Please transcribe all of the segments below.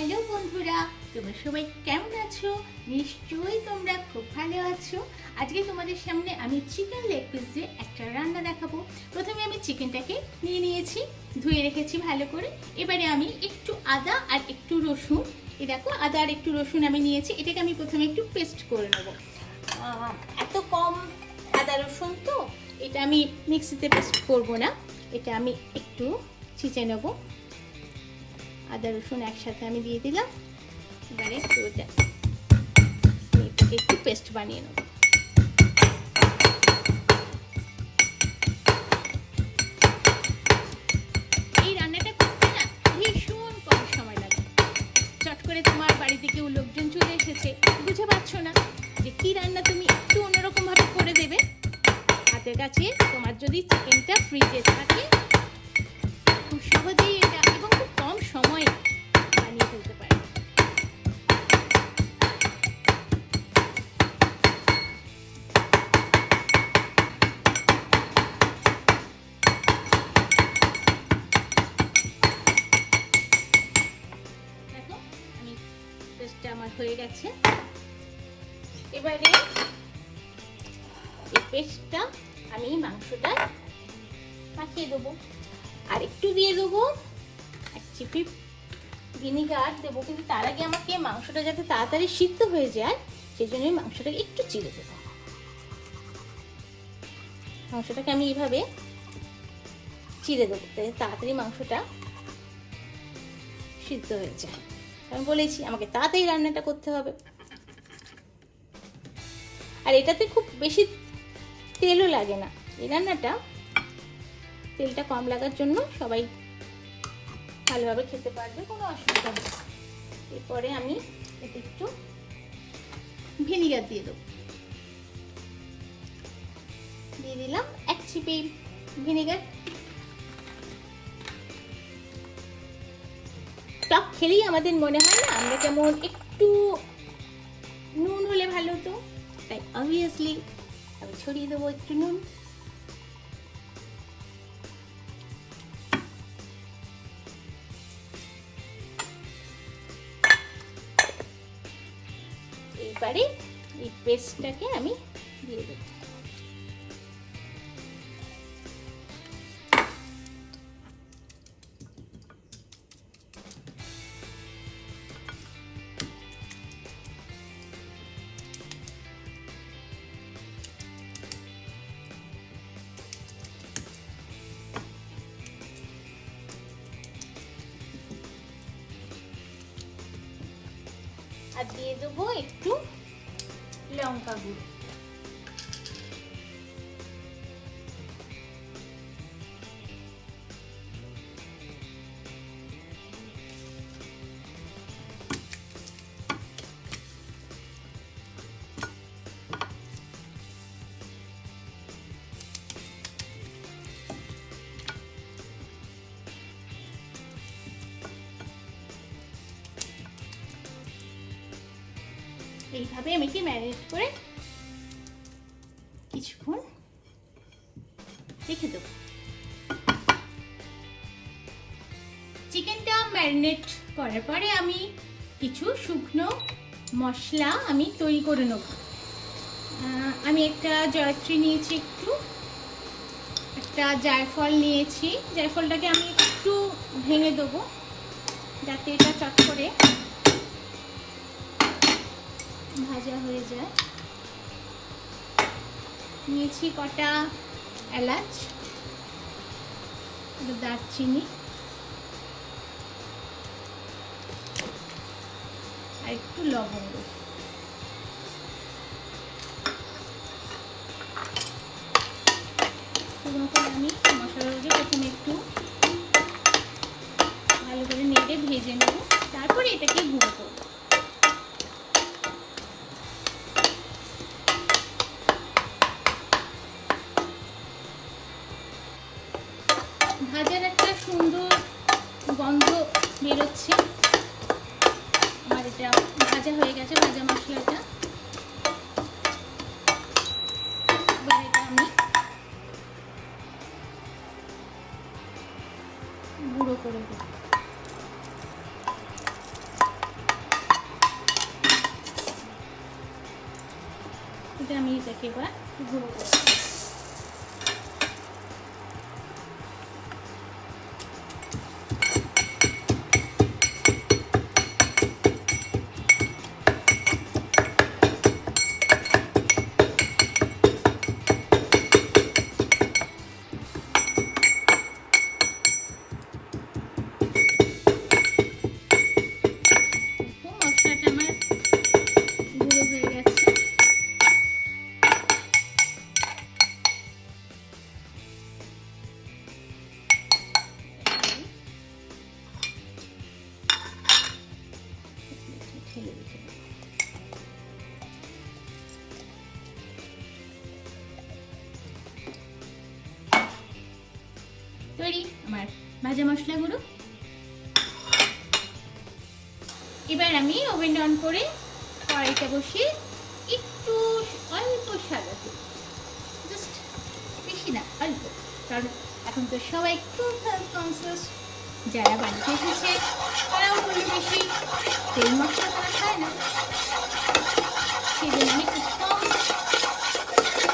Hello বন্ধুরা, তোমরা সবাই কেমন আছো? নিশ্চয়ই তোমরা খুব ভালো আছো। আজকে তোমাদের সামনে আমি চিকেন লেগ পিস দিয়ে একটা রান্না দেখাবো। প্রথমে আমি চিকেনটাকে নিয়ে নিয়েছি, ধুয়ে রেখেছি ভালো করে। এবারে আমি একটু আদা আর একটু রসুন। এ দেখো, আদা আর একটু রসুন আমি নিয়েছি, এটাকে আমি প্রথমে একটু পেস্ট করে নেব। এত কম আদা রসুন তো, এটা আমি মিক্সিতে পেস্ট করব না। এটা আমি একটু ছিঁচে নেব। আদা, রসুন একসাথে আমি দিয়ে দিলাম। এবারে এটাকে একটু পেস্ট বানিয়ে নেব। এই রান্নাটা করতে না ভীষণ কম সময় লাগে। চট করে তোমার বাড়িতে কেউ লোকজন চলে এসেছে, বুঝে পারছ না যে কি রান্না তুমি একটু অন্যরকম ভাবে করে দেবে। হাতের কাছে তোমার যদি চিকেনটা ফ্রিজে থাকে খুব সহজেই এটা এবং খুব কম সময়ে বানিয়ে ফেলতে পারে। আমি পেস্টটা আমার হয়ে গেছে। এবারে পেস্টটা আমি মাংসটা মাখিয়ে দেবো। আর একটু দিয়ে দেবো। এক চিপি ভিনিগার দেবো, কিন্তু তার আগে আমাকে মাংসটা যাতে তাড়াতাড়ি সিদ্ধ হয়ে যায়, সেই জন্য মাংসটাকে একটু চিড়ে দেবো। মাংসটাকে আমি এইভাবে চিড়ে দেবো তাড়াতাড়ি মাংসটা সিদ্ধ হয়ে যায়। আমি বলেছি, আমাকে তাড়াতাড়ি রান্নাটা করতে হবে। আর এটাতে খুব বেশি তেলও লাগে না। এই রান্নাটা তেলটা কম লাগার জন্য সবাই ভালোভাবে খেতে পারবে, কোনো অসুবিধা নেই। এরপরে আমি এতে একটু ভিনিগার দিয়ে দেবো। দিয়ে দিলাম এক চিপি ভিনিগার। টক খেলেই আমাদের মনে হয় না, আমরা কেমন একটু নুন হলে ভালো হতো, তাই অবভিয়াসলি আমি ছড়িয়ে দেবো একটু নুন। এইবারে এই পেস্টটাকে আমি দিয়ে দেবো। আর দিয়ে দেবো একটু লঙ্কা গুঁড়ো এইভাবে আমি কি ম্যারিনেট করে কিছুক্ষণ রেখে দেবো। চিকেনটা ম্যারিনেট করার পরে আমি কিছু শুকনো মশলা আমি তৈরি করে নেব। আমি একটা জয়ত্রী নিয়েছি একটু, একটা জায়ফল নিয়েছি। জায়ফলটাকে আমি একটু ভেঙে দেবো যাতে এটা চট করে ভাজা হয়ে যায়। নিয়েছি কটা এলাচ দারচিনি, আর একটু লবঙ্গ। আমি মশলাগুলোকে প্রথমে একটু ভালো করে নেড়ে ভেজে নেব। তারপরে এটাকে গুঁড়ো করব। এটাও ভাজা হয়ে গেছে, ভাজা মশলাটা। এবার আমি গুঁড়ো করে দেব। এটা আমি এটাকে এবার গুঁড়ো করে ভাজা মশলাগুলো। এবার আমি ওভেন অন করে কড়াইটা বসিয়ে একটু অল্প সাদা জাস্ট বেশি না, অল্প। কারণ এখন তো সবাই খুব হেলথ কনসিয়াস যারা বাড়িতে এসেছে, তারাও খুব বেশি তেল মশলা তারা খায় না। সেই আমি কম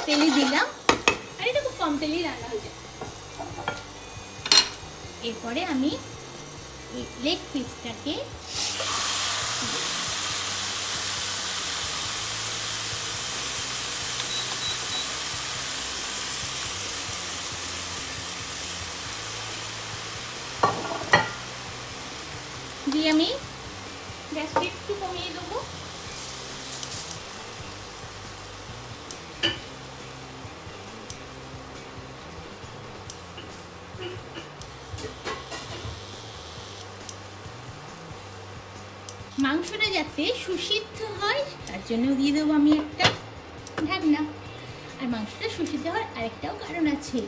তেলে দিলাম। আর এটা খুব কম তেলেই রান্না হয়ে যায়। এরপরে আমি লেগ পিসটাকে দিয়ে আমি গ্যাসটা একটু কমিয়ে দেবো। যাতে সুসিদ্ধ হয়, তার জন্য দিয়ে দেবো আমি একটা ঢাকনা। আর মাংসটা সুসিদ্ধ হওয়ার আরেকটাও কারণ আছে।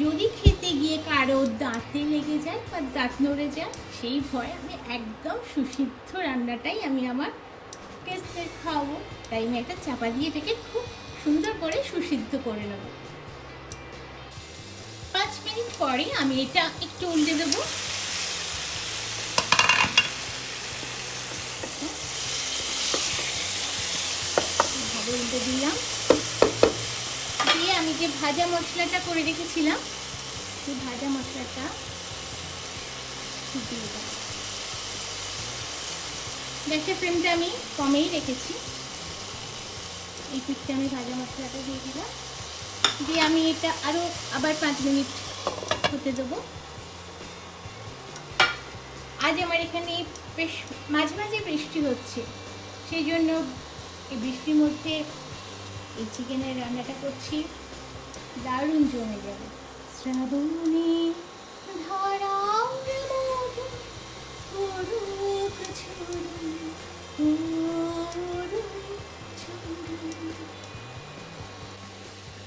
যদি খেতে গিয়ে কারও দাঁতে লেগে যায় বা দাঁত নড়ে যায়, সেই ভয়ে আমি একদম সুসিদ্ধ রান্নাটাই আমি আমার গেস্টদের খাওয়াবো। তাই আমি একটা চাপা দিয়ে এটাকে খুব সুন্দর করে সুসিদ্ধ করে নেব। পাঁচ মিনিট পরে আমি এটা একটু উল্টে দেবো। উল্টে দিলাম। দিয়ে আমি যে ভাজা মশলাটা করে রেখেছিলাম, সেই ভাজা মশলাটা দিয়ে দেবো। গ্যাসের ফ্লেমটা আমি কমেই রেখেছি। এই পিঠটা আমি ভাজা মশলাটা দিয়ে দিলাম। দিয়ে আমি এটা আরও আবার পাঁচ মিনিট হতে দেবো। আজ আমার এখানে বেশ মাঝে মাঝে বৃষ্টি হচ্ছে, সেই জন্য এই বৃষ্টির মধ্যে এই চিকেনের রান্নাটা করছি দারুণ জমে যাবে শ্রাবণী।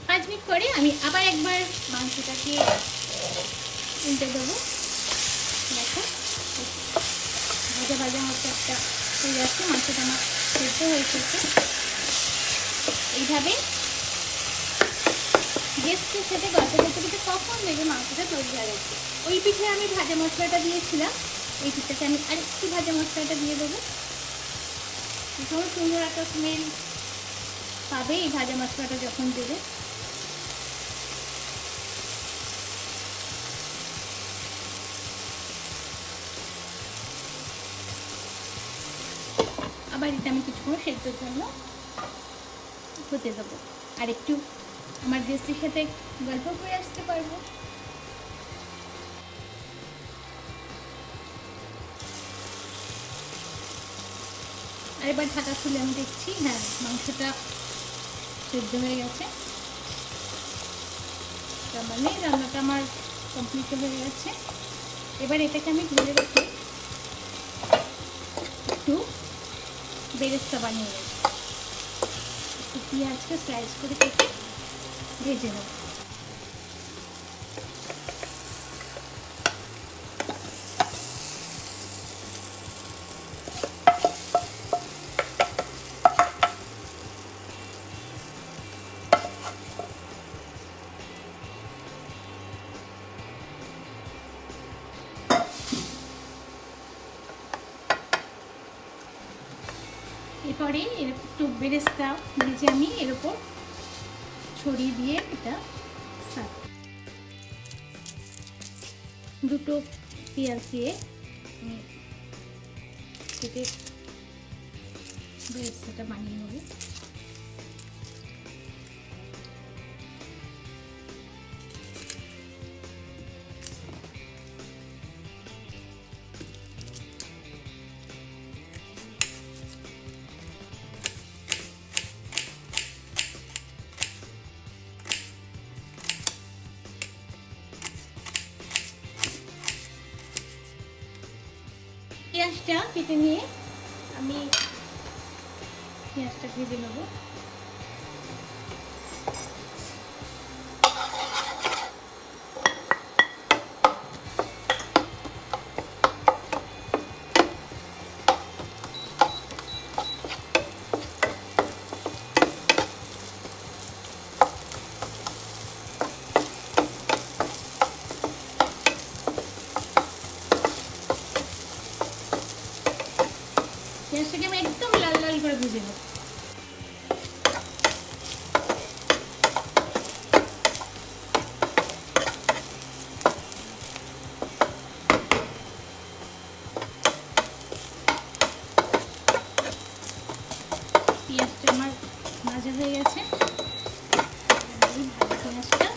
পাঁচ মিনিট পরে আমি আবার একবার মাংসটাকে উল্টে দেবো দেখো, ভাজা ভাজা মতো একটা হয়ে যাচ্ছে মাংসটা আমার সেদ্ধ হয়ে এসেছে এইভাবে গেস্টের সাথে গল্প করতে কখন দেবে মাংসটা তৈরি হয়ে গেছে। ওই পিঠে আমি ভাজা মশলাটা দিয়েছিলাম, এই পিঠেতে আমি আরেকটু ভাজা মশলাটা দিয়ে দেবো। ভীষণ সুন্দর একটা স্মেল পাবে এই ভাজা মশলাটা যখন দেবে। এটা আমি কিছুক্ষণ সেদ্ধর জন্য হতে দেবো আর একটু আমার গেস্টের সাথে গল্প করে আসতে পারব। আর এবার ঢাকা খুলে আমি দেখছি হ্যাঁ মাংসটা সেদ্ধ হয়ে গেছে। তার মানে রান্নাটা আমার কমপ্লিট হয়ে গেছে। এবার এটাকে আমি ধরে রেখে। একটু বেরেস্তা বানিয়ে নেব পেঁয়াজকে স্লাইস করে কেটে ভেজে নেব। এরপরে এর একটু বেরেস্তা ভেজে আমি এর উপর ছড়িয়ে দিয়ে এটা দুটো পেঁয়াজ দিয়ে কেটে বেরেস্তাটা বানিয়ে নেব। কেটে নিয়ে আমি পেঁয়াজটা ভেজে নেব পেঁয়াজটাকে আমি একদম লাল লাল করে ভেজে নেব পেঁয়াজটা আমার ভাজা হয়ে গেছে। পেঁয়াজটা